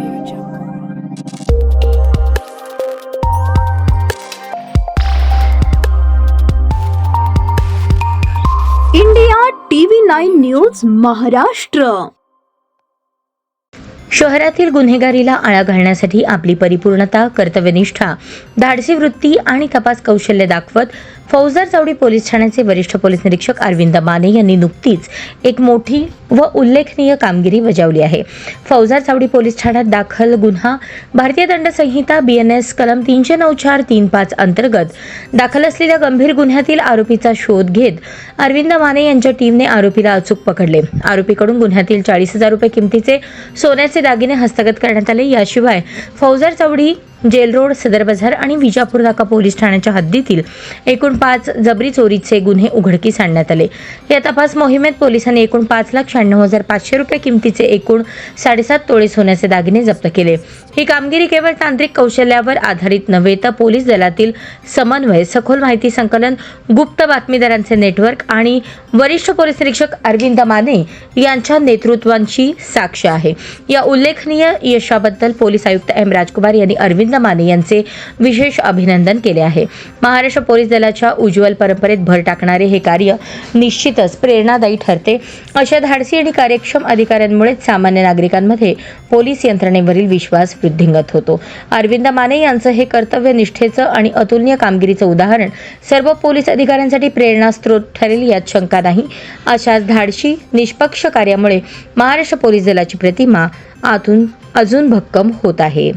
Audio Jungle. India TV nine news Maharashtra शहरातील गुन्हेगारीला आळा घालण्यासाठी आपली परिपूर्णता कर्तव्यनिष्ठा धाडसी वृत्ती आणि तपास कौशल्य दाखवत फौजदार चावडी पोलीस ठाण्याचे वरिष्ठ पोलीस निरीक्षक अरविंद माने यांनी नुकतीच एक मोठी व उल्लेखनीय कामगिरी बजावली आहे. फौजार चावडी पोलीस ठाण्यात दाखल गुन्हा भारतीय दंड संहिता बी एन एस कलम तीनशे नऊ चार तीन पाच अंतर्गत दाखल असलेल्या गंभीर गुन्ह्यातील आरोपीचा शोध घेत अरविंद माने यांच्या टीमने आरोपीला अचूक पकडले. आरोपीकडून गुन्ह्यातील चाळीस हजार रुपये किमतीचे सोन्याचे दागिने हस्तगत करण्यात आले. याशिवाय फौजार चावडी जेल रोड सदर बाजार आणि विजापूर नाका पोलीस ठाण्याच्या हद्दीतील एकूण पाच जबरी चोरीचे गुन्हे उघडकीस आणण्यात आले. या तपास मोहिमेत पोलिसांनी एकूण पाच लाख शहाण्णव हजार पाचशे रुपये किमतीचे एकूण साडेसात तोळे सोन्याचे दागिने जप्त केले. ही कामगिरी केवळ तांत्रिक कौशल्यावर आधारित नव्हे तर पोलीस दलातील समन्वय सखोल माहिती संकलन गुप्त बातमीदारांचे नेटवर्क आणि वरिष्ठ पोलीस निरीक्षक अरविंद माने यांच्या नेतृत्वांची साक्ष आहे. या उल्लेखनीय यशाबद्दल पोलीस आयुक्त एम राजकुमार यांनी अरविंद माने यांचे विशेष अभिनंदन केले आहे. महाराष्ट्र पोलीस दलाच्या उज्ज्वल परंपरेत भर टाकणारे हे कार्य निश्चितच प्रेरणादायी ठरते. अशा धाडसी आणि कार्यक्षम अधिकाऱ्यांमुळेच सामान्य नागरिकांमध्ये पोलीस यंत्रणेवरील विश्वास वृद्धिंगत होतो. अरविंद माने यांचं हे कर्तव्यनिष्ठेचं आणि अतुलनीय कामगिरीचं उदाहरण सर्व पोलीस अधिकाऱ्यांसाठी प्रेरणास्त्रोत ठरेल यात शंका नाही. अशाच धाडशी निष्पक्ष कार्यामुळे महाराष्ट्र पोलीस दलाची प्रतिमा आतून अजून भक्कम होत आहे.